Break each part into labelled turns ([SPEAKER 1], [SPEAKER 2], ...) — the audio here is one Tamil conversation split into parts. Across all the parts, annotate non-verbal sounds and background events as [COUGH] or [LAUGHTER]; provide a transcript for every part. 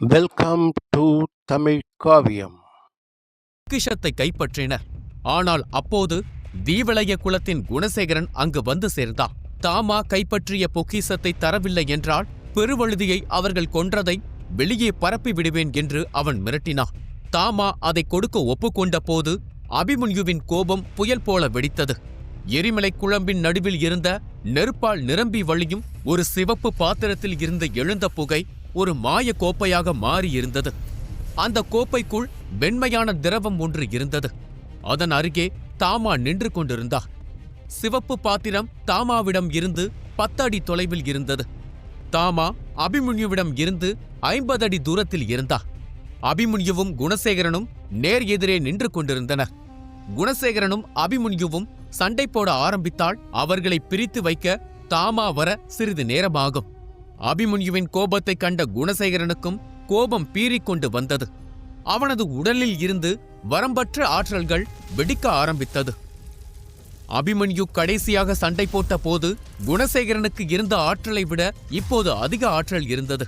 [SPEAKER 1] வெல்கம் டு தமிழ் காவியம்.
[SPEAKER 2] பொக்கிஷத்தை கைப்பற்றினர். ஆனால் அப்போது தீவளைய குலத்தின் குணசேகரன் அங்கு வந்து சேர்ந்தான் தாமா கைப்பற்றிய பொக்கிஷத்தை தரவில்லை என்றால் பெருவழுதியை அவர்கள் கொன்றதை வெளியே பரப்பி விடுவேன் என்று அவன் மிரட்டினான். தாமா அதை கொடுக்க ஒப்புக்கொண்ட போது அபிமன்யுவின் கோபம் புயல் போல வெடித்தது. எரிமலை குழம்பின் நடுவில் இருந்த நெருப்பால் நிரம்பி வழியும் ஒரு சிவப்பு பாத்திரத்தில் இருந்து எழுந்த புகை ஒரு மாய கோப்பையாக மாறியிருந்தது அந்த கோப்பைக்குள் வெண்மையான திரவம் ஒன்று இருந்தது. அதன் அருகே தாமா நின்று கொண்டிருந்தா. சிவப்பு பாத்திரம் தாமாவிடம் இருந்து பத்து அடி தொலைவில் இருந்தது. தாமா அபிமன்யுவிடம் இருந்து ஐம்பது அடி தூரத்தில் இருந்தா. அபிமன்யுவும் குணசேகரனும் நேர் எதிரே நின்று கொண்டிருந்தனர். குணசேகரனும் அபிமன்யுவும் சண்டை போட ஆரம்பித்தால் அவர்களை பிரித்து வைக்க தாமா வர சிறிது நேரமாகும். அபிமன்யுவின் கோபத்தை கண்ட குணசேகரனுக்கும் கோபம் பீறிக்கொண்டு வந்தது. அவனது உடலில் இருந்து வரம்பற்ற ஆற்றல்கள் வெடிக்க ஆரம்பித்தது. அபிமன்யு கடைசியாக சண்டை போட்ட போது குணசேகரனுக்கு இருந்த ஆற்றலை விட இப்போது அதிக ஆற்றல் இருந்தது.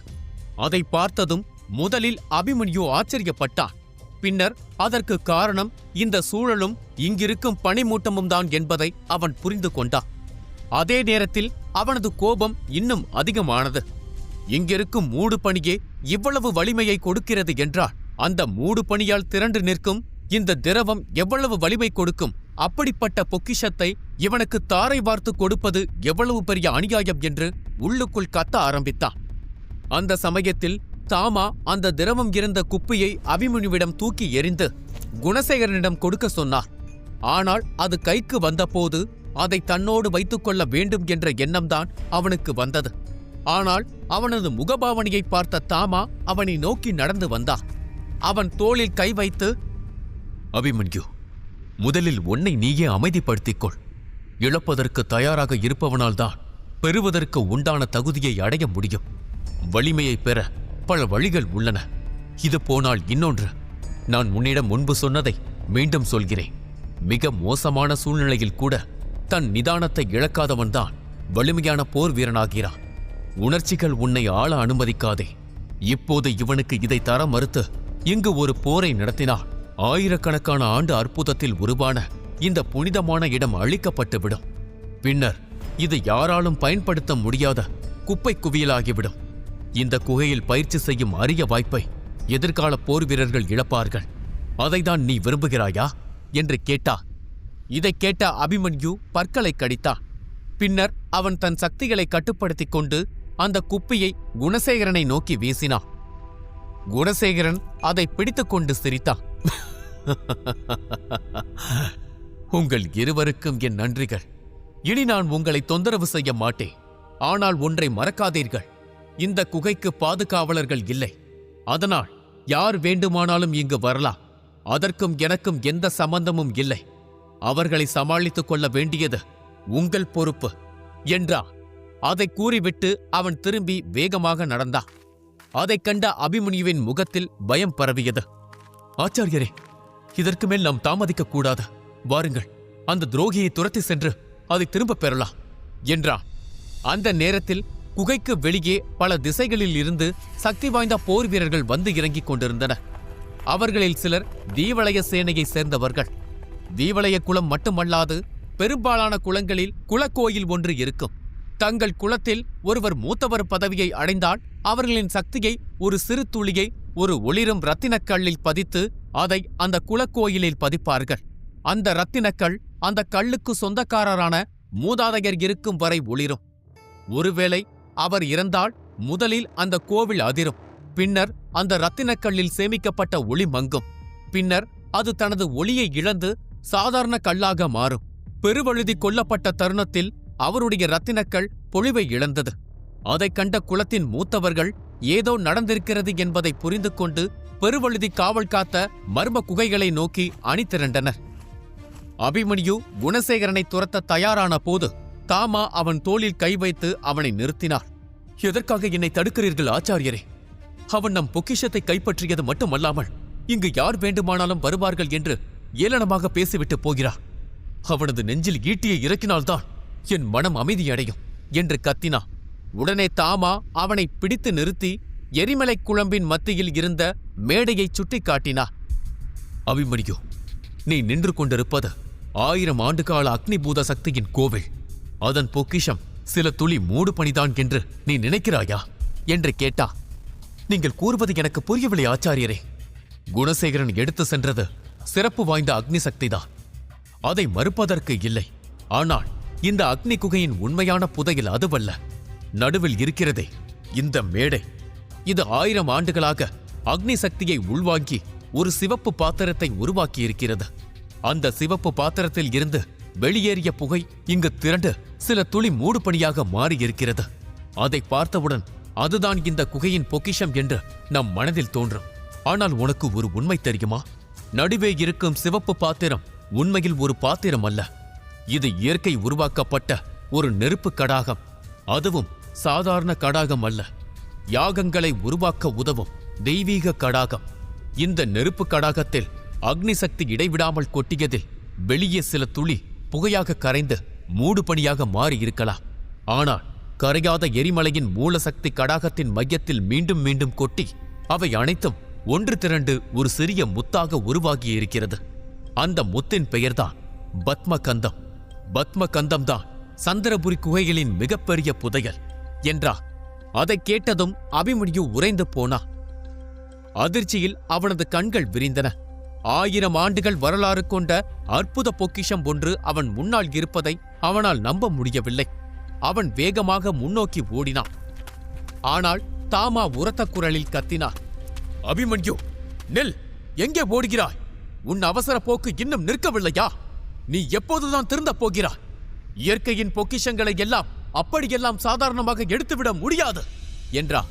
[SPEAKER 2] அதை பார்த்ததும் முதலில் அபிமன்யு ஆச்சரியப்பட்டான். பின்னர் அதற்கு காரணம் இந்த சூழலும் இங்கிருக்கும் பனிமூட்டமும் தான் என்பதை அவன் புரிந்து கொண்டான். அதே நேரத்தில் அவனது கோபம் இன்னும் அதிகமானது. இங்கிருக்கும் மூடு பணியே இவ்வளவு வலிமையை கொடுக்கிறது என்றால் அந்த மூடு பணியால் திரண்டு நிற்கும் இந்த திரவம் எவ்வளவு வலிமை கொடுக்கும்? அப்படிப்பட்ட பொக்கிஷத்தை இவனுக்கு தாரை வார்த்து கொடுப்பது எவ்வளவு பெரிய அநியாயம் என்று உள்ளுக்குள் கத்த ஆரம்பித்தான். அந்த சமயத்தில் தாமா அந்த திரவம் இருந்த குப்பியை அபிமன்யுவிடம் தூக்கி எறிந்து குணசேகரனிடம் கொடுக்க சொன்னார். ஆனால் அது கைக்கு வந்தபோது அதை தன்னோடு வைத்துக்கொள்ள வேண்டும் என்ற எண்ணம்தான் அவனுக்கு வந்தது. ஆனால் அவனது முகபாவனையை பார்த்த தாமா அவனை நோக்கி நடந்து வந்தா. அவன் தோளில் கை வைத்து அபிமன்யு முதலில் உன்னை நீயே அமைதிப்படுத்திக் கொள் இழப்பதற்கு தயாராக இருப்பவனால்தான் பெறுவதற்கு உண்டான தகுதியை அடைய முடியும். வலிமையை பெற பல வழிகள் உள்ளன. இது போனால் இன்னொன்று. நான் உன்னிடம் முன்பு சொன்னதை மீண்டும் சொல்கிறேன். மிக மோசமான சூழ்நிலையில் கூட தன் நிதானத்தை இழக்காதவன்தான் வலிமையான போர் வீரனாகிறான். உணர்ச்சிகள் உன்னை ஆள அனுமதிக்காதே. இப்போது இவனுக்கு இதை தர மறுத்து இங்கு ஒரு போரை நடத்தினால் ஆயிரக்கணக்கான ஆண்டு அற்புதத்தில் உருவான இந்த புனிதமான இடம் அழிக்கப்பட்டுவிடும். பின்னர் இது யாராலும் பயன்படுத்த முடியாத குப்பை குவியலாகிவிடும். இந்த குகையில் பயிற்சி செய்யும் அரிய வாய்ப்பை எதிர்கால போர் வீரர்கள் இழப்பார்கள். அதைதான் நீ விரும்புகிறாயா? என்று கேட்டா இதைக் கேட்ட அபிமன்யு பற்களை கடித்தான் பின்னர் அவன் தன் சக்திகளை கட்டுப்படுத்திக் கொண்டு அந்த குப்பியை குணசேகரனை நோக்கி வீசினான் குணசேகரன் அதை பிடித்துக்கொண்டு சிரித்தான் [LAUGHS] உங்கள் இருவருக்கும் என் நன்றிகள். இனி நான் உங்களை தொந்தரவு செய்ய மாட்டேன். ஆனால் ஒன்றை மறக்காதீர்கள். இந்த குகைக்கு பாதுகாவலர்கள் இல்லை. அதனால் யார் வேண்டுமானாலும் இங்கு வரலாம். அதற்கும் எனக்கும் எந்த சம்பந்தமும் இல்லை. அவர்களை சமாளித்துக் கொள்ள வேண்டியது உங்கள் பொறுப்பு என்றான் அதை கூறிவிட்டு அவன் திரும்பி வேகமாக நடந்தான். அதைக் கண்ட அபிமன்யுவின் முகத்தில் பயம் பரவியது. ஆச்சாரியரே இதற்கு மேல் நாம் தாமதிக்கக் கூடாது. வாருங்கள் அந்த துரோகியை துரத்தி சென்று அதை திரும்பப் பெறலாம் என்றான் அந்த நேரத்தில் குகைக்கு வெளியே பல திசைகளில் இருந்து சக்தி வாய்ந்த போர் வீரர்கள் வந்து இறங்கிக் கொண்டிருந்தனர். அவர்களில் சிலர் தீவளைய சேனையை சேர்ந்தவர்கள். தீவளைய குளம் மட்டுமல்லாது பெரும்பாலான குளங்களில் குலக்கோயில் ஒன்று இருக்கும். தங்கள் குலத்தில் ஒருவர் மூத்தவர் பதவியை அடைந்தால் அவர்களின் சக்தியை ஒரு சிறு துளியை ஒரு ஒளிரும் ரத்தினக்கல்லில் பதித்து அதை அந்த குலக்கோயிலில் பதிப்பார்கள். அந்த ரத்தினக்கல் அந்த கல்லுக்கு சொந்தக்காரரான மூதாதையர் இருக்கும் வரை ஒளிரும். ஒருவேளை அவர் இறந்தால் முதலில் அந்த கோவில் அதிரும். பின்னர் அந்த ரத்தினக்கல்லில் சேமிக்கப்பட்ட ஒளி மங்கும். பின்னர் அது தனது ஒளியை இழந்து சாதாரண கல்லாக மாறும். பெருவழுதி கொல்லப்பட்ட தருணத்தில் அவருடைய ரத்தினக்கள் பொழிவை இழந்தது. அதைக் கண்ட குலத்தின் மூத்தவர்கள் ஏதோ நடந்திருக்கிறது என்பதை புரிந்து கொண்டு பெருவழுதி காவல் காத்த மர்ம குகைகளை நோக்கி அணிதிரண்டனர். அபிமன்யு குணசேகரனை துரத்த தயாரான போது தாமா அவன் தோளில் கை வைத்து அவனை நிறுத்தினார். எதற்காக என்னை தடுக்கிறீர்கள் ஆச்சாரியரே? அவன் நம் பொக்கிஷத்தை கைப்பற்றியது மட்டுமல்லாமல் இங்கு யார் வேண்டுமானாலும் வருவார்கள் என்று ஏளனமாக பேசிவிட்டு போகிறார் அவனது நெஞ்சில் ஈட்டியை இறக்கினால்தான் என் மனம் அமைதியடையும் என்று கத்தினா. உடனே தாமா அவனை பிடித்து நிறுத்தி எரிமலை குழம்பின் மத்தியில் இருந்த மேடையை சுட்டிக்காட்டினார் அபிமன்யு நீ நின்று கொண்டிருப்பது ஆயிரம் ஆண்டுகால அக்னிபூத சக்தியின் கோவில். அதன் பொக்கிஷம் சில துளி மூடு பணிதான் என்று நீ நினைக்கிறாயா? என்று கேட்டா. நீங்கள் கூறுவது எனக்கு புரியவில்லை ஆச்சாரியரே. குணசேகரன் எடுத்து சென்றது சிறப்பு வாய்ந்த அக்னி சக்திதான் அதை மறுப்பதற்கு இல்லை. ஆனால் இந்த அக்னி குகையின் உண்மையான புதையில் அதுவல்ல. நடுவில் இருக்கிறதே இந்த மேடை. இது ஆயிரம் ஆண்டுகளாக அக்னி சக்தியை உள்வாங்கி ஒரு சிவப்பு பாத்திரத்தை உருவாக்கி இருக்கிறது அந்த சிவப்பு பாத்திரத்தில் இருந்து வெளியேறிய புகை இங்கு திரண்டு சில துளி மூடுபணியாக மாறியிருக்கிறது. அதை பார்த்தவுடன் அதுதான் இந்த குகையின் பொக்கிஷம் என்று நம் மனதில் தோன்றும். ஆனால் உனக்கு ஒரு உண்மை தெரியுமா? நடுவே இருக்கும் சிவப்பு பாத்திரம் உண்மையில் ஒரு பாத்திரம் அல்ல. இது இயற்கை உருவாக்கப்பட்ட ஒரு நெருப்பு கடாகம். அதுவும் சாதாரண கடாகம் அல்ல. யாகங்களை உருவாக்க உதவும் தெய்வீக கடாகம். இந்த நெருப்பு கடாகத்தில் அக்னி சக்தி இடைவிடாமல் கொட்டியதில் வெளியே சில துளி புகையாக கரைந்து மூடுபணியாக மாறி இருக்கலாம். ஆனால் கரையாத எரிமலையின் மூலசக்தி கடாகத்தின் மையத்தில் மீண்டும் மீண்டும் கொட்டி அவை அனைத்தும் ஒன்று திரண்டு ஒரு சிறிய முத்தாக உருவாகி இருக்கிறது அந்த முத்தின் பெயர்தான் பத்மகந்தம். பத்மகந்தம் தான் சந்திரபுரி குகைகளின் மிகப்பெரிய புதையல் என்றா. அதைக் கேட்டதும் அபிமன்யு உறைந்து போனா. அதிர்ச்சியில் அவனது கண்கள் விரிந்தன. ஆயிரம் ஆண்டுகள் வரலாறு கொண்ட அற்புத பொக்கிஷம் ஒன்று அவன் முன்னால் இருப்பதை அவனால் நம்ப முடியவில்லை. அவன் வேகமாக முன்னோக்கி ஓடினான். ஆனால் தாமா உரத்த குரலில் கத்தினார் அபிமன்யு நெல் எங்கே ஓடுகிறாய்? உன் அவசர போக்கு இன்னும் நிற்கவில்லையா? நீ எப்போதுதான் திருந்தப் போகிறாய்? இயற்கையின் பொக்கிஷங்களை எல்லாம் அப்படியெல்லாம் சாதாரணமாக எடுத்துவிட முடியாது என்றார்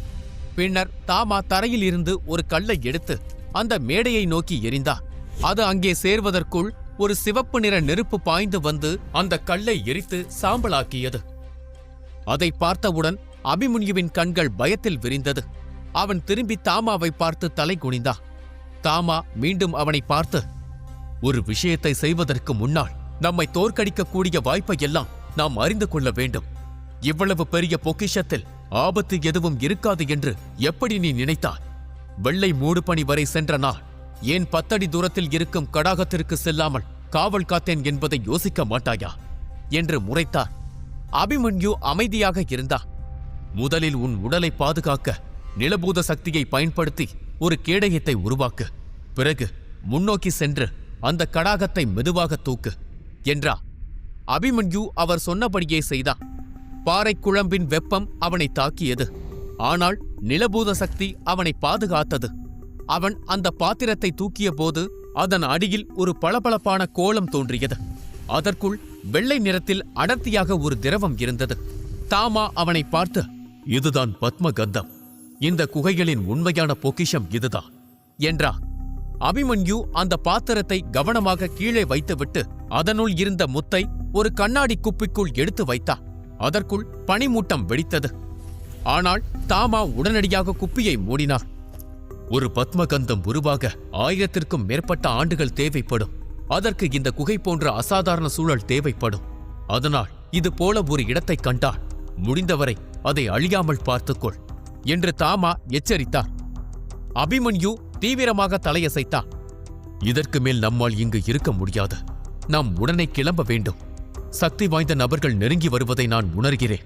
[SPEAKER 2] பின்னர் தாமா தரையில் இருந்து ஒரு கல்லை எடுத்து அந்த மேடையை நோக்கி எரிந்தார் அது அங்கே சேர்வதற்குள் ஒரு சிவப்பு நிற நெருப்பு பாய்ந்து வந்து அந்த கல்லை எரித்து சாம்பலாக்கியது. அதை பார்த்தவுடன் அபிமுன்யுவின் கண்கள் பயத்தில் விரிந்தது. அவன் திரும்பி தாமாவை பார்த்து தலை குனிந்தான். தாமா மீண்டும் அவனை பார்த்து ஒரு விஷயத்தை செய்வதற்கு முன்னால் நம்மை தோற்கடிக்கக்கூடிய வாய்ப்பை எல்லாம் நாம் அறிந்து கொள்ள வேண்டும். இவ்வளவு பெரிய பொக்கிஷத்தில் ஆபத்து எதுவும் இருக்காது என்று எப்படி நீ நினைத்தாய்? வெள்ளை மூடுபணி வரை சென்ற நாள் ஏன் பத்தடி தூரத்தில் இருக்கும் கடாகத்திற்கு செல்லாமல் காவல் காத்தேன் என்பதை யோசிக்க மாட்டாயா? என்று முறைத்தார். அபிமன்யு அமைதியாக இருந்தா முதலில் உன் உடலை பாதுகாக்க நிலபூத சக்தியை பயன்படுத்தி ஒரு கேடயத்தை உருவாக்கு. பிறகு முன்னோக்கி சென்று அந்த கடாகத்தை மெதுவாக தூக்கு என்றா. அபிமன்யு அவர் சொன்னபடியே செய்தான். பாறை குழம்பின் வெப்பம் அவனை தாக்கியது. ஆனால் நிலபூத சக்தி அவனை பாதுகாத்தது. அவன் அந்த பாத்திரத்தை தூக்கிய போது அதன் அடியில் ஒரு பளபளப்பான கோலம் தோன்றியது. அதற்குள் வெள்ளை நிறத்தில் அடர்த்தியாக ஒரு திரவம் இருந்தது. தாமா அவனை பார்த்து இதுதான் பத்மகந்தம். இந்த குகைகளின் உண்மையான பொக்கிஷம் இதுதான். என்றா அபிமன்யு அந்த பாத்திரத்தை கவனமாக கீழே வைத்துவிட்டு அதனுள் இருந்த முத்தை ஒரு கண்ணாடி குப்பிக்குள் எடுத்து வைத்தா அதற்குள் பனிமூட்டம் வெடித்தது. ஆனால் தாமா உடனடியாக குப்பியை மூடினார். ஒரு பத்மகந்தம் உருவாக ஆயிரத்திற்கும் மேற்பட்ட ஆண்டுகள் தேவைப்படும். அதற்கு இந்த குகை போன்ற அசாதாரண சூழல் தேவைப்படும். அதனால் இது போல ஒரு இடத்தைக் கண்டால் முடிந்தவரை அதை அழியாமல் பார்த்துக்கொள். என்று தாமா எச்சரித்தார். அபிமன்யு தீவிரமாக தலையசைத்தார். இதற்கு மேல் நம்மால் இங்கு இருக்க முடியாது. நாம் உடனே கிளம்ப வேண்டும். சக்தி வாய்ந்த நபர்கள் நெருங்கி வருவதை நான் உணர்கிறேன்.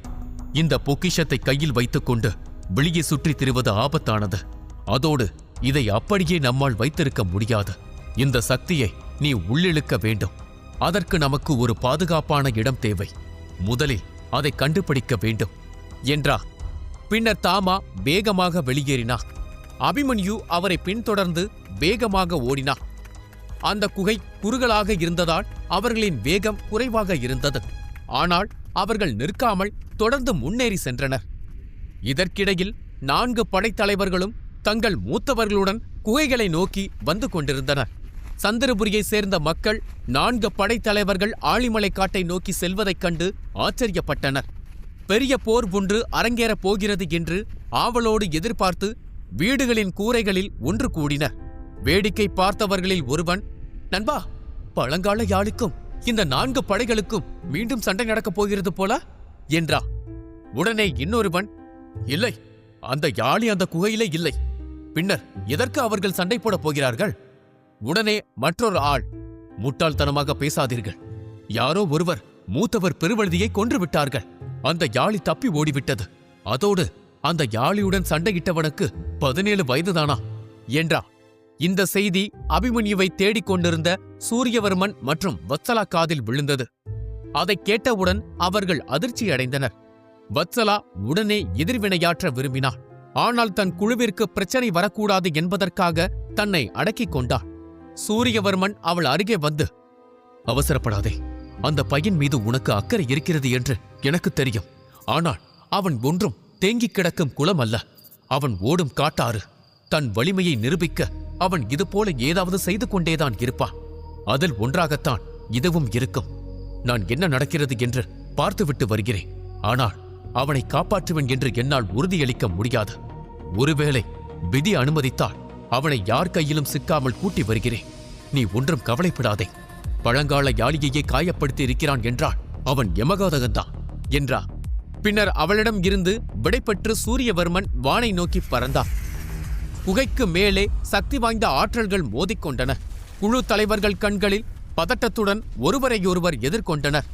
[SPEAKER 2] இந்த பொக்கிஷத்தை கையில் வைத்துக்கொண்டு வெளியே சுற்றித் திரிவது ஆபத்தானது. அதோடு இதை அப்படியே நம்மால் வைத்திருக்க முடியாது. இந்த சக்தியை நீ உள்ளிழுக்க வேண்டும். அதற்கு நமக்கு ஒரு பாதுகாப்பான இடம் தேவை. முதலில் அதை கண்டுபிடிக்க வேண்டும். என்றா பின்னர் தாமா வேகமாக வெளியேறினார். அபிமன்யு அவரை பின்தொடர்ந்து வேகமாக ஓடினார். அந்த குகை குறுகலாக இருந்ததால் அவர்களின் வேகம் குறைவாக இருந்தது. ஆனால் அவர்கள் நிற்காமல் தொடர்ந்து முன்னேறி சென்றனர். இதற்கிடையில் நான்கு படைத்தலைவர்களும் தங்கள் மூத்தவர்களுடன் குகைகளை நோக்கி வந்து கொண்டிருந்தனர். சந்திரபுரியைச் சேர்ந்த மக்கள் நான்கு படைத்தலைவர்கள் ஆழிமலை காட்டை நோக்கி செல்வதைக் கண்டு ஆச்சரியப்பட்டனர். பெரிய போர் ஒன்று அரங்கேறப் போகிறது என்று ஆவலோடு எதிர்பார்த்து வீடுகளின் கூரைகளில் ஒன்று கூடினர் வேடிக்கை பார்த்தவர்களில் ஒருவன் நண்பா பழங்கால யாழுக்கும் இந்த நான்கு படைகளுக்கும் மீண்டும் சண்டை நடக்கப் போகிறது போல? என்றா. உடனே இன்னொருவன் இல்லை அந்த யாழி அந்த குகையிலே இல்லை. பின்னர் எதற்கு அவர்கள் சண்டை போடப் போகிறார்கள்? உடனே மற்றொரு ஆள் முட்டாள்தனமாக பேசாதீர்கள். யாரோ ஒருவர் மூத்தவர் பெருவழுதியை கொன்று விட்டார்கள். அந்த யாழி தப்பி ஓடிவிட்டது. அதோடு அந்த யாழியுடன் சண்டையிட்டவனுக்கு பதினேழு வயதுதானா? என்றா. இந்த செய்தி அபிமன்யுவை தேடிக் கொண்டிருந்த சூரியவர்மன் மற்றும் வத்சலா காதில் விழுந்தது. அதைக் கேட்டவுடன் அவர்கள் அதிர்ச்சி அடைந்தனர். வத்சலா உடனே எதிர்வினையாற்ற விரும்பினாள் ஆனால் தன் குழுவிற்கு பிரச்சனை வரக்கூடாது என்பதற்காக தன்னை அடக்கிக் கொண்டாள் சூரியவர்மன் அவள் அருகே வந்து அவசரப்படாதே. அந்த பையன் மீது உனக்கு அக்கறை இருக்கிறது என்று எனக்கு தெரியும். ஆனால் அவன் ஒன்றும் தேங்கிக் கிடக்கும் குளம் அல்ல. அவன் ஓடும் காட்டாறு. தன் வலிமையை நிரூபிக்க அவன் இதுபோல ஏதாவது செய்து கொண்டேதான் இருப்பான். அதில் ஒன்றாகத்தான் இதுவும் இருக்கும். நான் என்ன நடக்கிறது என்று பார்த்துவிட்டு வருகிறேன். ஆனால் அவனை காப்பாற்றுவேன் என்று என்னால் உறுதியளிக்க முடியாது. ஒருவேளை விதி அனுமதித்தால் அவனை யார் கையிலும் சிக்காமல் கூட்டி வருகிறேன். நீ ஒன்றும் கவலைப்படாதே. பழங்கால யாழியையே காயப்படுத்தி இருக்கிறான் என்றால் அவன் யமகாதகன்தான் என்றா பின்னர் அவளிடம் இருந்து விடைபெற்று சூரியவர்மன் வானை நோக்கி பறந்தான். குகைக்கு மேலே சக்தி வாய்ந்த ஆற்றல்கள் மோதிக்கொண்டன. குழு தலைவர்கள் கண்களில் பதட்டத்துடன் ஒருவரையொருவர் எதிர்கொண்டனர்.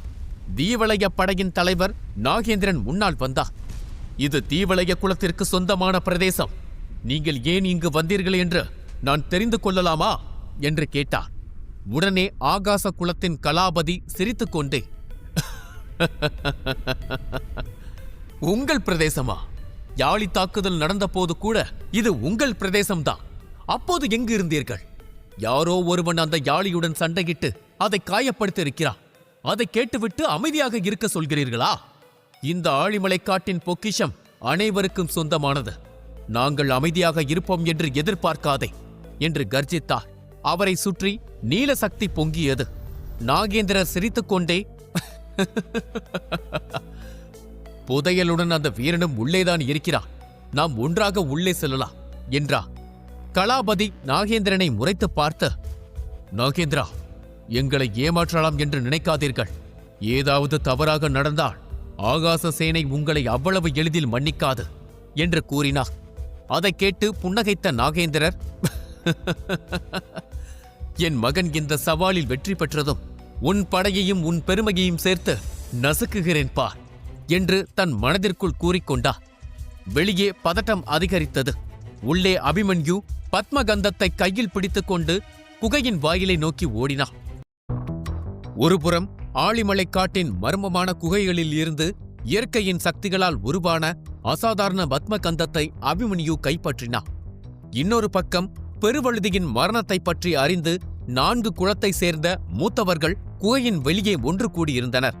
[SPEAKER 2] தீவளைய படையின் தலைவர் நாகேந்திரன் முன்னால் வந்தார் இது தீவளைய குலத்திற்கு சொந்தமான பிரதேசம். நீங்கள் ஏன் இங்கு வந்தீர்கள் என்று நான் தெரிந்து கொள்ளலாமா? என்று கேட்டார் உடனே ஆகாச குலத்தின் கலாபதி சிரித்துக்கொண்டே உங்கள் பிரதேசமா? யாழி தாக்குதல் நடந்தபோது கூட இது உங்கள் பிரதேசம்தான். அப்போது எங்கு இருந்தீர்கள்? யாரோ ஒருவன் அந்த யாழியுடன் சண்டையிட்டு அதை காயப்படுத்தியிருக்கிறான். அதை கேட்டுவிட்டு அமைதியாக இருக்க சொல்கிறீர்களா? இந்த ஆழிமலை காட்டின் பொக்கிஷம் அனைவருக்கும் சொந்தமானது. நாங்கள் அமைதியாக இருப்போம் என்று எதிர்பார்க்காதே என்று கர்ஜித்தார் அவரை சுற்றி நீல சக்தி பொங்கியது. நாகேந்திரர் சிரித்துக்கொண்டே புதையலுடன் அந்த வீரனும் உள்ளேதான் இருக்கிறான். நாம் ஒன்றாக உள்ளே செல்லலாம் என்றா கலாபதி நாகேந்திரனை முறைத்து பார்த்து நாகேந்திரா எங்களை ஏமாற்றலாம் என்று நினைக்காதீர்கள். ஏதாவது தவறாக நடந்தால் ஆகாச சேனை உங்களை அவ்வளவு எளிதில் மன்னிக்காது என்று கூறினார். அதைக் கேட்டு புன்னகைத்த நாகேந்திரர் [LAUGHS] என் மகன் இந்த சவாலில் வெற்றி பெற்றதும் உன் படையையும் உன் பெருமையையும் சேர்த்து நசுக்குகிறேன் பா என்று தன் மனதிற்குள் கூறிக்கொண்டா. வெளியே பதட்டம் அதிகரித்தது. உள்ளே அபிமன்யு பத்மகந்தத்தை கையில் பிடித்துக்கொண்டு குகையின் வாயிலை நோக்கி ஓடினான் ஒருபுறம் ஆழிமலை காட்டின் மர்மமான குகைகளில் இருந்து இயற்கையின் சக்திகளால் உருவான அசாதாரண பத்மகந்தத்தை அபிமன்யு கைப்பற்றினான் இன்னொரு பக்கம் பெருவழுதியின் மரணத்தைப் பற்றி அறிந்து நான்கு குலத்தை சேர்ந்த மூத்தவர்கள் குகையின் வெளியே ஒன்று கூடியிருந்தனர்.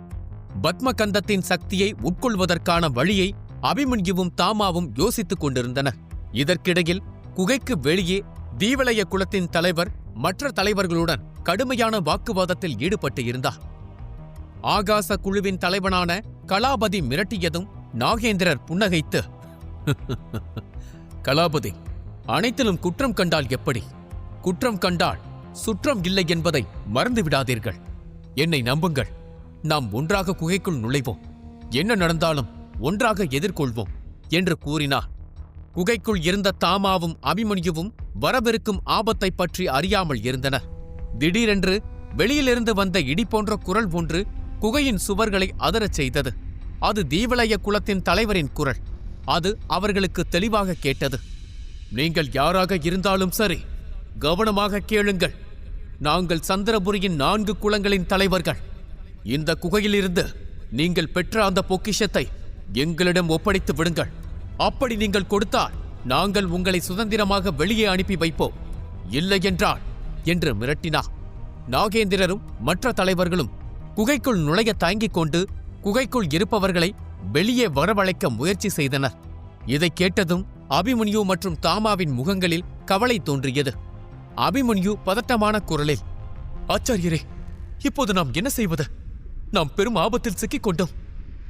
[SPEAKER 2] பத்மகந்தத்தின் சக்தியை உட்கொள்வதற்கான வழியை அபிமன்யுவும் தாமாவும் யோசித்துக் கொண்டிருந்தனர். இதற்கிடையில் குகைக்கு வெளியே தீவளைய குலத்தின் தலைவர் மற்ற தலைவர்களுடன் கடுமையான வாக்குவாதத்தில் ஈடுபட்டு இருந்தார் ஆகாச குழுவின் தலைவனான கலாபதி மிரட்டியதும் நாகேந்திரர் புன்னகைத்து கலாபதி அனைத்திலும் குற்றம் கண்டால் எப்படி? குற்றம் கண்டால் சுற்றம் இல்லை என்பதை மறந்து விடாதீர்கள் என்னை நம்புங்கள். நாம் ஒன்றாக குகைக்குள் நுழைவோம். என்ன நடந்தாலும் ஒன்றாக எதிர்கொள்வோம் என்று கூறினார். குகைக்குள் இருந்த தாமாவும் அபிமன்யுவும் வரவிருக்கும் ஆபத்தைப் பற்றி அறியாமல் இருந்தனர் திடீரென்று வெளியிலிருந்து வந்த இடி போன்ற குரல் ஒன்று குகையின் சுவர்களை அதரச் செய்தது. அது தீவளைய குலத்தின் தலைவரின் குரல். அது அவர்களுக்கு தெளிவாக கேட்டது. நீங்கள் யாராக இருந்தாலும் சரி கவனமாக கேளுங்கள். நாங்கள் சந்திரபுரியின் நான்கு குலங்களின் தலைவர்கள். இந்த குகையிலிருந்து நீங்கள் பெற்ற அந்த பொக்கிஷத்தை எங்களிடம் ஒப்படைத்து விடுங்கள். அப்படி நீங்கள் கொடுத்தால் நாங்கள் உங்களை சுதந்திரமாக வெளியே அனுப்பி வைப்போம். இல்லையென்றால் என்று மிரட்டினார். நாகேந்திரரும் மற்ற தலைவர்களும் குகைக்குள் நுழைய தயங்கிக் கொண்டு குகைக்குள் இருப்பவர்களை வெளியே வரவழைக்க முயற்சி செய்தனர். இதைக் கேட்டதும் அபிமன்யு மற்றும் தாமாவின் முகங்களில் கவலை தோன்றியது. அபிமன்யு பதட்டமான குரலில் ஆச்சாரியரே இப்போது நாம் என்ன செய்வது? நாம் பெரும் ஆபத்தில் சிக்கிக் கொண்டோம்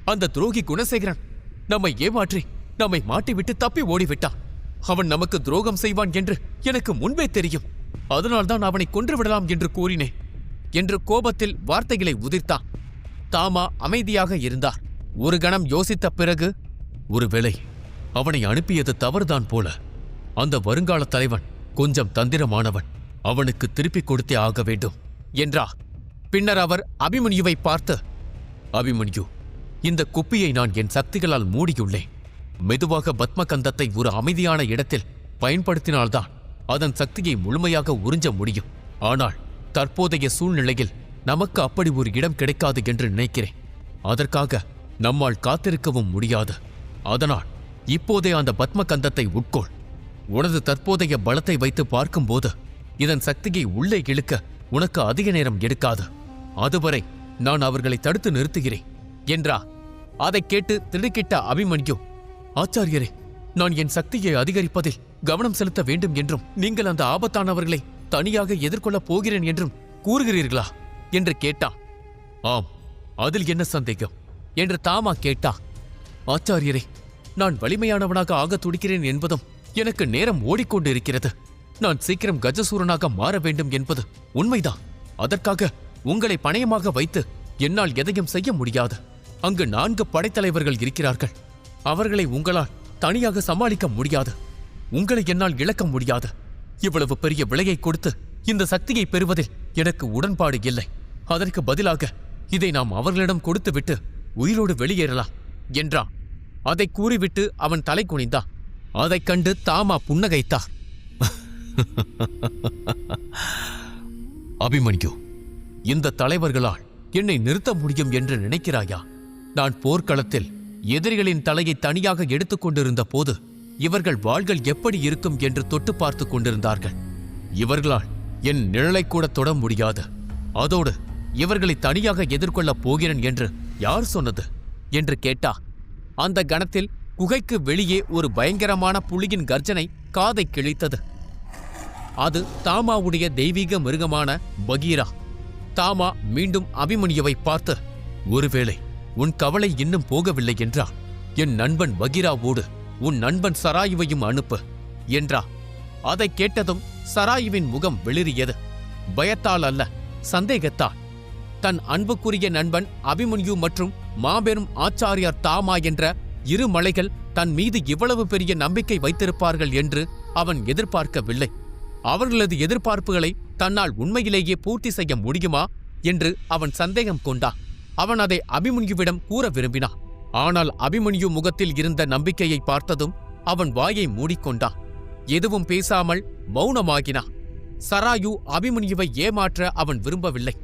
[SPEAKER 2] அந்த துரோகி குணசேகரன் நம்மை ஏமாற்றி நம்மை மாட்டிவிட்டு தப்பி ஓடிவிட்டான். அவன் நமக்கு துரோகம் செய்வான் என்று எனக்கு முன்பே தெரியும். அதனால்தான் அவனை கொன்று விடலாம் என்று கூறினேன் என்று கோபத்தில் வார்த்தைகளை உதிர்த்தான். தாமா அமைதியாக இருந்தார். ஒரு கணம் யோசித்த பிறகு ஒருவேளை அவனை அனுப்பியது தவறுதான் போல. அந்த வருங்கால தலைவன் கொஞ்சம் தந்திரமானவன். அவனுக்கு திருப்பிக் கொடுத்தே ஆக வேண்டும். என்றார் பின்னர் அவர் அபிமன்யுவை பார்த்து அபிமன்யு இந்த குப்பியை நான் என் சக்திகளால் மூடியுள்ளேன். மெதுவாக பத்மகந்தத்தை ஒரு அமைதியான இடத்தில் பயன்படுத்தினால்தான் அதன் சக்தியை முழுமையாக உறிஞ்ச முடியும். ஆனால் தற்போதைய சூழ்நிலையில் நமக்கு அப்படி ஒரு இடம் கிடைக்காது என்று நினைக்கிறேன். அதற்காக நம்மால் காத்திருக்கவும் முடியாது. அதனால் இப்போதே அந்த பத்மகந்தத்தை உட்கொள். உனது தற்போதைய பலத்தை வைத்து பார்க்கும்போது இதன் சக்தியை உள்ளே இழுக்க உனக்கு அதிக நேரம் எடுக்காது. அதுவரை நான் அவர்களை தடுத்து நிறுத்துகிறேன். என்றா? அதைக் கேட்டு திடுக்கிட்ட அபிமன்யு ஆச்சாரியரே நான் என் சக்தியை அதிகரிப்பதில் கவனம் செலுத்த வேண்டும் என்றும் நீங்கள் அந்த ஆபத்தானவர்களை தனியாக எதிர்கொள்ளப் போகிறேன் என்றும் கூறுகிறீர்களா? என்று கேட்டான். ஆம் அதில் என்ன சந்தேகம்? என்று தாமா கேட்டா ஆச்சாரியரே நான் வலிமையானவனாக ஆகத் துடிக்கிறேன் என்பதும் எனக்கு நேரம் ஓடிக்கொண்டு இருக்கிறது நான் சீக்கிரம் கஜசூரனாக மாற வேண்டும் என்பது உண்மைதான். அதற்காக உங்களை பணயமாக வைத்து என்னால் எதையும் செய்ய முடியாது. அங்கு நான்கு படைத்தலைவர்கள் இருக்கிறார்கள். அவர்களை உங்களால் தனியாக சமாளிக்க முடியாது. உங்களை என்னால் இழக்க முடியாது. இவ்வளவு பெரிய விலையை கொடுத்து இந்த சக்தியை பெறுவதில் எனக்கு உடன்பாடு இல்லை. அதற்கு பதிலாக இதை நாம் அவர்களிடம் கொடுத்துவிட்டு உயிரோடு வெளியேறலாம் என்றான். அதை கூறிவிட்டு அவன் தலை குனிந்தான். அதைக் கண்டு தாமா புன்னகைத்தார். அபிமன்யு இந்த தலைவர்களால் என்னை நிறுத்த முடியும் என்று நினைக்கிறாயா? நான் போர்க்களத்தில் எதிரிகளின் தலையை தனியாக எடுத்துக்கொண்டிருந்த போது இவர்கள் வாள்கள் எப்படி இருக்கும் என்று தொட்டு பார்த்து கொண்டிருந்தார்கள். இவர்களால் என் நிழலை கூட தொட முடியாது. அதோடு இவர்களை தனியாக எதிர்கொள்ளப் போகிறேன் என்று யார் சொன்னது? என்று கேட்டா அந்த கணத்தில் குகைக்கு வெளியே ஒரு பயங்கரமான புலியின் கர்ஜனை காதை கிழித்தது. அது தாமாவுடைய தெய்வீக மிருகமான பகீரா. தாமா மீண்டும் அபிமன்யுவை பார்த்து ஒருவேளை உன் கவலை இன்னும் போகவில்லை என்றால் என் நண்பன் பகீராவோடு உன் நண்பன் சராயுவையும் அனுப்பு என்றா. அதைக் கேட்டதும் சராயுவின் முகம் வெளிறியது. பயத்தால் அல்ல சந்தேகத்தால். தன் அன்புக்குரிய நண்பன் அபிமன்யு மற்றும் மாபெரும் ஆச்சாரியார் தாமா என்ற இரு மலைகள் தன் மீது இவ்வளவு பெரிய நம்பிக்கை வைத்திருப்பார்கள் என்று அவன் எதிர்பார்க்கவில்லை. அவர்களது எதிர்பார்ப்புகளை தன்னால் உண்மையிலேயே பூர்த்தி செய்ய முடியுமா என்று அவன் சந்தேகம் கொண்டான். அவன் அதை அபிமன்யுவிடம் கூற விரும்பினான். ஆனால் அபிமன்யு முகத்தில் இருந்த நம்பிக்கையை பார்த்ததும் அவன் வாயை மூடிக்கொண்டான். எதுவும் பேசாமல் மௌனமாகினான். சராயு அபிமன்யுவை ஏமாற்ற அவன் விரும்பவில்லை.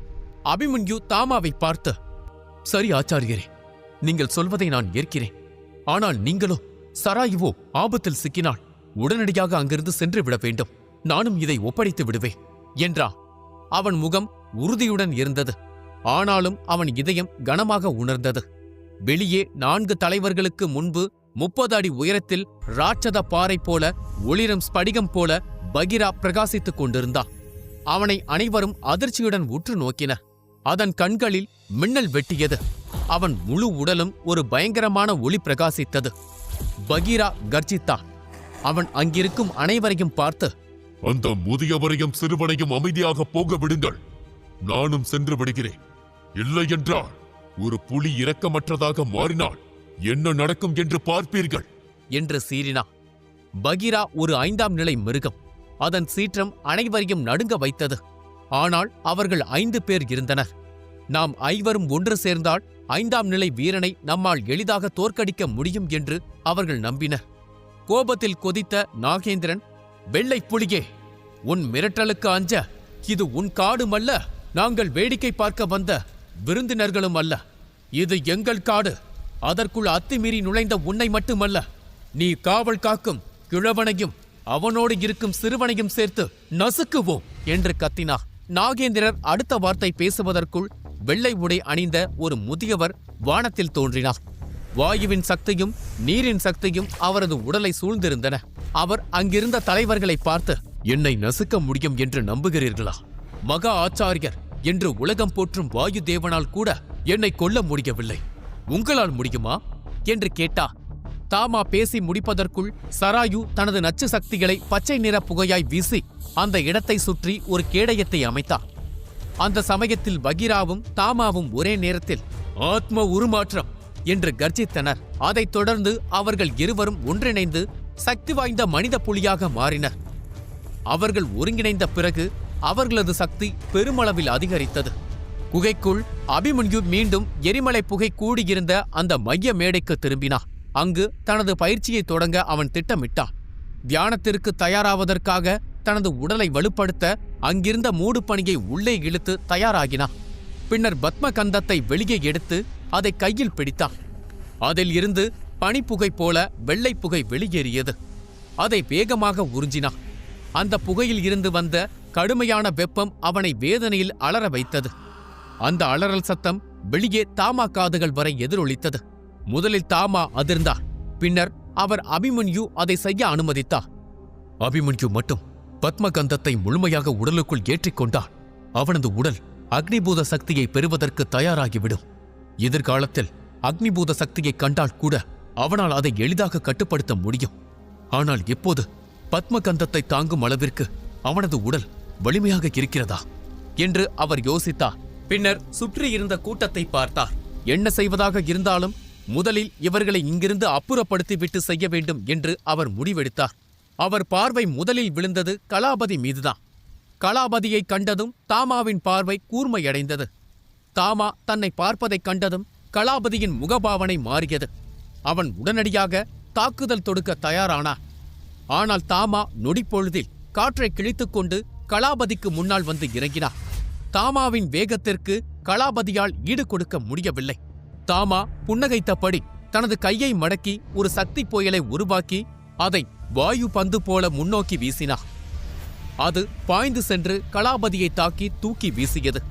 [SPEAKER 2] அபிமன்யு தாமாவை பார்த்து சரி ஆச்சாரியரே நீங்கள் சொல்வதை நான் ஏற்கிறேன். ஆனால் நீங்களோ சராயுவோ ஆபத்தில் சிக்கினால் உடனடியாக அங்கிருந்து சென்று விட வேண்டும். நானும் இதை ஒப்படைத்து விடுவேன் என்றா. அவன் முகம் உறுதியுடன் இருந்தது. ஆனாலும் அவன் இதயம் கனமாக உணர்ந்தது. வெளியே நான்கு தலைவர்களுக்கு முன்பு முப்பது அடி உயரத்தில் ராட்சத பாறை போல ஒளிரும் ஸ்படிகம் போல பகிரா பிரகாசித்துக் கொண்டிருந்தான். அவனை அனைவரும் அதிர்ச்சியுடன் உற்று நோக்கினர் அதன் கண்களில் மின்னல் வெட்டியது. அவன் முழு உடலும் ஒரு பயங்கரமான ஒளி பிரகாசித்தது. பகீரா கர்ஜித்தான். அவன் அங்கிருக்கும் அனைவரையும் பார்த்து
[SPEAKER 3] அந்த முதியவரையும் சிறுவனையும் அமைதியாக போக விடுங்கள். நானும் சென்று விடுகிறேன். இல்லை என்றால் ஒரு புலி இரக்கமற்றதாக மாறினால் என்ன நடக்கும் என்று பார்ப்பீர்கள்.
[SPEAKER 2] என்று சீறினான் பகீரா ஒரு ஐந்தாம் நிலை மிருகம். அதன் சீற்றம் அனைவரையும் நடுங்க வைத்தது. ஆனால் அவர்கள் ஐந்து பேர் இருந்தனர். நாம் ஐவரும் ஒன்று சேர்ந்தால் ஐந்தாம் நிலை வீரனை நம்மால் எளிதாக தோற்கடிக்க முடியும் என்று அவர்கள் நம்பினர். கோபத்தில் கொதித்த நாகேந்திரன் வெள்ளை புலியே உன் மிரட்டலுக்கு அஞ்ச இது உன் காடும் அல்ல நாங்கள் வேடிக்கை பார்க்க வந்த விருந்தினர்களும் அல்ல. இது எங்கள் காடு அதற்குள் அத்துமீறி நுழைந்த உன்னை மட்டுமல்ல. நீ காவல் காக்கும் கிழவனையும் அவனோடு இருக்கும் சிறுவனையும் சேர்த்து நசுக்குவோம் என்று கத்தினார். நாகேந்திரர் அடுத்த வார்த்தை பேசுவதற்குள் வெள்ளை உடை அணிந்த ஒரு முதியவர் வானத்தில் தோன்றினார். வாயுவின் சக்தியும் நீரின் சக்தியும் அவரது உடலை சூழ்ந்திருந்தன. அவர் அங்கிருந்த தலைவர்களை பார்த்து என்னை நசுக்க முடியும் என்று நம்புகிறீர்களா? மகா ஆச்சாரியர் என்று உலகம் போற்றும் வாயு தேவனால் கூட என்னை கொல்ல முடியவில்லை. உங்களால் முடியுமா? என்று கேட்டா தாமா பேசி முடிப்பதற்குள் சராயு தனது நச்சு சக்திகளை பச்சை நிற புகையாய் வீசி அந்த இடத்தை சுற்றி ஒரு கேடயத்தை அமைத்தார். அந்த சமயத்தில் பகீராவும் தாமாவும் ஒரே நேரத்தில் ஆத்ம உருமாற்றம் என்று கர்ஜித்தனர். அதைத் தொடர்ந்து அவர்கள் இருவரும் ஒன்றிணைந்து சக்தி வாய்ந்த மனித புலியாக மாறினர். அவர்கள் ஒருங்கிணைந்த பிறகு அவர்களது சக்தி பெருமளவில் அதிகரித்தது. குகைக்குள் அபிமன்யு மீண்டும் எரிமலை புகை கூடியிருந்த அந்த மைய மேடைக்கு திரும்பினார். அங்கு தனது பயிற்சியை தொடங்க அவன் திட்டமிட்டான். தியானத்திற்கு தயாராவதற்காக தனது உடலை வலுப்படுத்த அங்கிருந்த மூடு பணியை உள்ளே இழுத்து தயாராகினான். பின்னர் பத்ம கந்தத்தை வெளியே எடுத்து அதை கையில் பிடித்தான். அதில் இருந்து பனிப்புகை போல வெள்ளை புகை வெளியேறியது. அதை வேகமாக உறிஞ்சினான். அந்த புகையில் இருந்து வந்த கடுமையான வெப்பம் அவனை வேதனையில் அலற வைத்தது. அந்த அலறல் சத்தம் வெளியே தாமா காதுகள் வரை எதிரொலித்தது. முதலில் தாமா அதிர்ந்தார். பின்னர் அவர் அபிமன்யு அதை செய்ய அனுமதித்தார். அபிமன்யு மட்டும் பத்மகந்தத்தை முழுமையாக உடலுக்குள் ஏற்றிக்கொண்டான் அவனது உடல் அக்னிபூத சக்தியை பெறுவதற்கு தயாராகிவிடும். எதிர்காலத்தில் அக்னிபூத சக்தியை கண்டால் கூட அவனால் அதை எளிதாக கட்டுப்படுத்த முடியும். ஆனால் இப்போது பத்மகந்தத்தை தாங்கும் அளவிற்கு அவனது உடல் வலிமையாக இருக்கிறதா என்று அவர் யோசித்தார். பின்னர் சுற்றியிருந்த கூட்டத்தை பார்த்தார். என்ன செய்வதாக இருந்தாலும் முதலில் இவர்களை இங்கிருந்து அப்புறப்படுத்திவிட்டு செய்ய வேண்டும் என்று அவர் முடிவெடுத்தார். அவர் பார்வை முதலில் விழுந்தது கலாபதி மீதுதான். கலாபதியை கண்டதும் தாமாவின் பார்வை கூர்மையடைந்தது. தாமா தன்னை பார்ப்பதைக் கண்டதும் கலாபதியின் முகபாவனை மாறியது. அவன் உடனடியாக தாக்குதல் தொடுக்க தயாரானார் ஆனால் தாமா நொடிப்பொழுதில் காற்றை கிழித்துக்கொண்டு கலாபதிக்கு முன்னால் வந்து இறங்கினார். தாமாவின் வேகத்திற்கு கலாபதியால் ஈடு கொடுக்க முடியவில்லை. தாமா புன்னகைத்தபடி தனது கையை மடக்கி ஒரு சக்தி புயலை உருவாக்கி அதை வாயு பந்து போல முன்னோக்கி வீசினார். அது பாய்ந்து சென்று கலாபதியை தாக்கி தூக்கி வீசியது.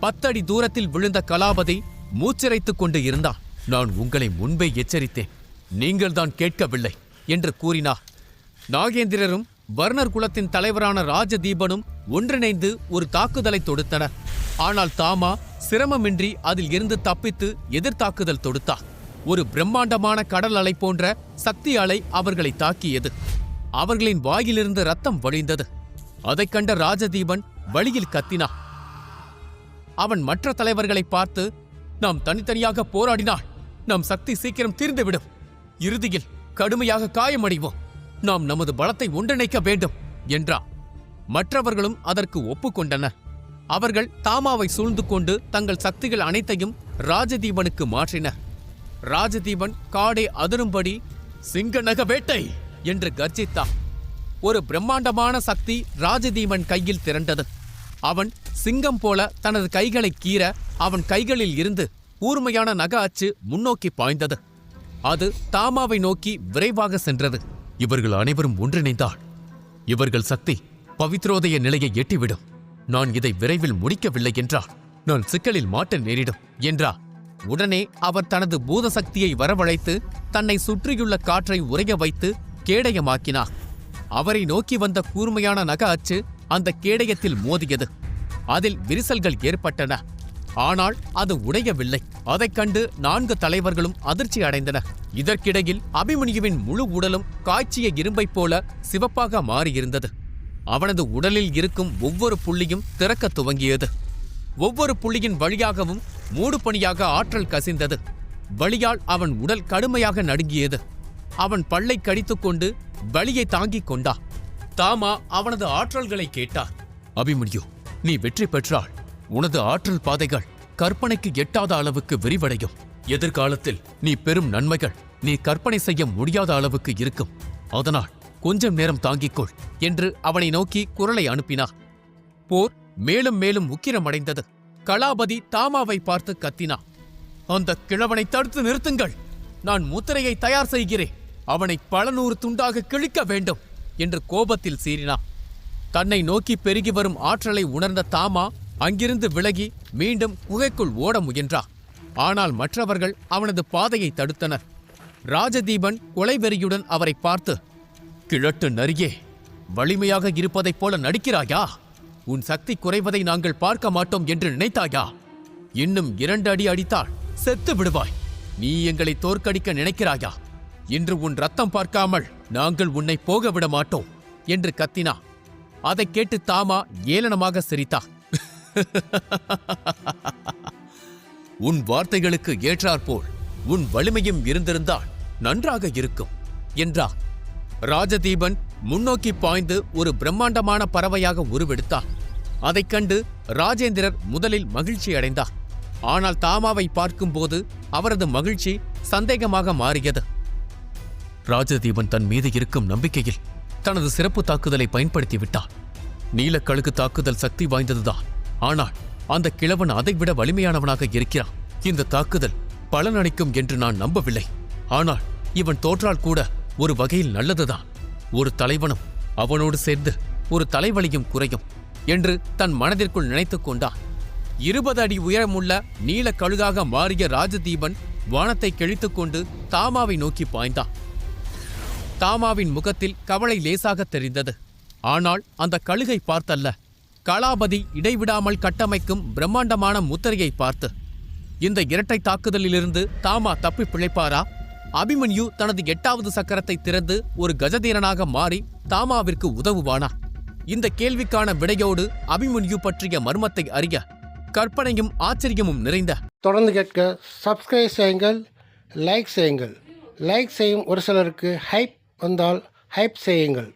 [SPEAKER 2] பத்தடி தூரத்தில் விழுந்த கலாபதி மூச்சிறைத்துக் கொண்டு இருந்தான் நான் உங்களை முன்பே எச்சரித்தேன். நீங்கள்தான் கேட்கவில்லை என்று கூறினார். நாகேந்திரரும் வர்ணர் குலத்தின் தலைவரான ராஜதீபனும் ஒன்றிணைந்து ஒரு தாக்குதலை தொடுத்தனர். ஆனால் தாமா சிரமமின்றி அதில் இருந்து தப்பித்து எதிர்த்தாக்குதல் தொடுத்தார். ஒரு பிரம்மாண்டமான கடல் அலை போன்ற சக்தி அலை அவர்களை தாக்கியது. அவர்களின் வாயிலிருந்து ரத்தம் வழிந்தது. அதைக் கண்ட ராஜதீபன் வழியில் கத்தினான். அவன் மற்ற தலைவர்களை பார்த்து நாம் தனித்தனியாக போராடினால் நம் சக்தி சீக்கிரம் தீர்ந்துவிடும். இறுதியில் கடுமையாக காயமடைவோம். நாம் நமது பலத்தை ஒன்றிணைக்க வேண்டும் என்றார். மற்றவர்களும் அதற்கு ஒப்புக்கொண்டனர். அவர்கள் தாமாவை சூழ்ந்து கொண்டு தங்கள் சக்திகள் அனைத்தையும் ராஜதீபனுக்கு மாற்றினர். ராஜதீபன் காடே அதிரும்படி சிங்கநக வேட்டை! என்று கர்ஜித்தான் ஒரு பிரம்மாண்டமான சக்தி ராஜதீபன் கையில் திரண்டது. அவன் சிங்கம் போல தனது கைகளை கீற அவன் கைகளில் இருந்து கூர்மையான நக அச்சு முன்னோக்கி பாய்ந்தது. அது தாமாவை நோக்கி விரைவாக சென்றது. இவர்கள் அனைவரும் ஒன்றிணைந்தால். இவர்கள் சக்தி பவித்ரோதய நிலையை எட்டிவிடும். நான் இதை விரைவில் முடிக்கவில்லை என்றால் நான் சிக்கலில் மாட்ட நேரிடும் என்றார் உடனே அவர் தனது பூத சக்தியை வரவழைத்து தன்னை சுற்றியுள்ள காற்றை உறைய வைத்து கேடயமாக்கினார். அவரை நோக்கி வந்த கூர்மையான நக அச்சு அந்த கேடயத்தில் மோதியது. அதில் விரிசல்கள் ஏற்பட்டன. ஆனால் அது உடையவில்லை. அதைக் கண்டு நான்கு தலைவர்களும் அதிர்ச்சி அடைந்தனர். இதற்கிடையில் அபிமன்யுவின் முழு உடலும் காய்ச்சிய இரும்பைப் போல சிவப்பாக மாறியிருந்தது. அவனது உடலில் இருக்கும் ஒவ்வொரு புள்ளியும் திறக்கத் துவங்கியது. ஒவ்வொரு புள்ளியின் வழியாகவும் மூடுபணியாக ஆற்றல் கசிந்தது. வழியால் அவன் உடல் கடுமையாக நடுங்கியது. அவன் பல்லை கடித்துக்கொண்டு வலியை தாங்கிக் கொண்டா. தாமா அவனது ஆற்றல்களை கேட்டார். அபிமன்யு நீ வெற்றி பெற்றாள். உனது ஆற்றல் பாதைகள் கற்பனைக்கு எட்டாத அளவுக்கு விரிவடையும். எதிர்காலத்தில் நீ பெரும் நன்மைகள் நீ கற்பனை செய்ய முடியாத அளவுக்கு இருக்கும். அதனால் கொஞ்சம் நேரம் தாங்கிக்கொள் என்று அவனை நோக்கி குரலை அனுப்பினார். போர் மேலும் மேலும் உக்கிரமடைந்தது. கலாபதி தாமாவை பார்த்து கத்தினான் அந்த கிழவனை தடுத்து நிறுத்துங்கள். நான் முத்திரையை தயார் செய்கிறேன். அவனை பல நூறு துண்டாக கிழிக்க வேண்டும் என்று கோபத்தில் சீறினான் தன்னை நோக்கி பெருகி வரும் ஆற்றலை உணர்ந்த தாமா அங்கிருந்து விலகி மீண்டும் குகைக்குள் ஓட முயன்றா. ஆனால் மற்றவர்கள் அவனது பாதையை தடுத்தனர். ராஜதீபன் கொலைவெறியுடன் அவரை பார்த்து கிழட்டு நரியே வலிமையாக இருப்பதைப் போல நடிக்கிறாயா? உன் சக்தி குறைவதை நாங்கள் பார்க்க மாட்டோம் என்று நினைத்தாயா? இன்னும் இரண்டு அடி அடித்தால் செத்து விடுவாய். நீ எங்களை தோற்கடிக்க நினைக்கிறாயா? இன்று உன் ரத்தம் பார்க்காமல் நாங்கள் உன்னை போக விட மாட்டோம் என்று கத்தினா அதைக் கேட்டு தாமா ஏளனமாக சிரித்தா உன் வார்த்தைகளுக்கு ஏற்றாற்போல் உன் வலிமையும் இருந்திருந்தால் நன்றாக இருக்கும் என்றார் ராஜதீபன் முன்னோக்கி பாய்ந்து ஒரு பிரம்மாண்டமான பறவையாக உருவெடுத்தார் அதைக் கண்டு ராஜேந்திரர் முதலில் மகிழ்ச்சி அடைந்தார். ஆனால் தாமாவை பார்க்கும்போது அவரது மகிழ்ச்சி சந்தேகமாக மாறியது. ராஜதீபன் தன் மீது இருக்கும் நம்பிக்கையில் தனது சிறப்பு தாக்குதலை பயன்படுத்தி விட்டான் நீலக்கழுகு தாக்குதல் சக்தி வாய்ந்ததுதான். ஆனால் அந்த கிழவன் அதைவிட வலிமையானவனாக இருக்கிறான். இந்த தாக்குதல் பலனளிக்கும் என்று நான் நம்பவில்லை. ஆனால் இவன் தோற்றால் கூட ஒரு வகையில் நல்லதுதான். ஒரு தலைவனும் அவனோடு சேர்ந்து ஒரு தலைவலியும் குறையும் என்று தன் மனதிற்குள் நினைத்துக் கொண்டான். இருபது அடி உயரமுள்ள நீல கழுகாக மாறிய ராஜதீபன் வானத்தை கிழித்துக் கொண்டு தாமாவை நோக்கி பாய்ந்தான். தாமாவின் முகத்தில் கவலை லேசாக தெரிந்தது. ஆனால் அந்த கழுகை பார்த்தல்ல. கலாபதி இடைவிடாமல் கட்டமைக்கும் பிரம்மாண்டமான முத்திரையை பார்த்து இந்த இரட்டை தாக்குதலிலிருந்து தாமா தப்பி பிழைப்பாரா? அபிமன்யு தனது எட்டாவது சக்கரத்தை திறந்து ஒரு கஜதீரனாக மாறி தாமாவிற்கு உதவுவானா? இந்த கேள்விக்கான விடையோடு அபிமன்யு பற்றிய மர்மத்தை அறிய கற்பனையும் ஆச்சரியமும் நிறைந்த
[SPEAKER 1] தொடர்ந்து கேட்க சப்ஸ்கிரைப் செய்யுங்கள் லைக் செய்யுங்கள். லைக் செய்யும் ஒரு சிலருக்கு ஹைப் வந்தால் ஹைப் செய்யுங்கள்.